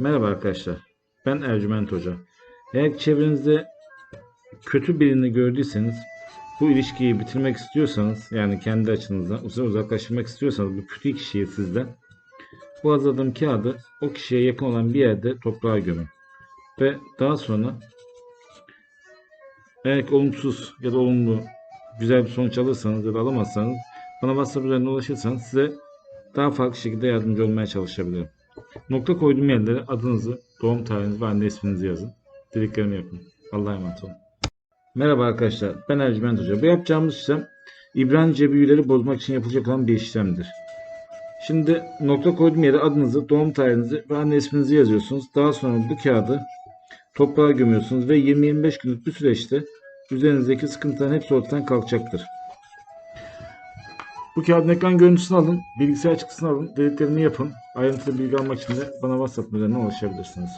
Merhaba arkadaşlar. Ben Ercüment Hoca. Eğer çevrenizde kötü birini gördüyseniz bu ilişkiyi bitirmek istiyorsanız yani kendi açınızdan uzak uzaklaştırmak istiyorsanız bu kötü kişiyi sizden bu hazırladığım kağıdı o kişiye yakın olan bir yerde toprağa gömün. Ve daha sonra eğer olumsuz ya da olumlu güzel bir sonuç alırsanız ya da alamazsanız bana WhatsApp üzerinden ulaşırsanız size daha farklı şekilde yardımcı olmaya çalışabilirim. Nokta koyduğum yerlere adınızı, doğum tarihinizi ve anne isminizi yazın. Dediklerimi yapın. Allah'a emanet olun. Merhaba arkadaşlar. Ben Ercüment Hoca. Bu yapacağımız işlem İbranice büyüleri bozmak için yapılacak olan bir işlemdir. Şimdi nokta koyduğum yere adınızı, doğum tarihinizi ve anne isminizi yazıyorsunuz. Daha sonra bu kağıdı toprağa gömüyorsunuz ve 20-25 günlük bir süreçte üzerinizdeki sıkıntıların hepsi ortadan kalkacaktır. Bu kağıdın ekran görüntüsünü alın, bilgisayar çıktısını alın, dediklerimi yapın. Ayrıntılı bilgi almak için de bana WhatsApp üzerinden ulaşabilirsiniz.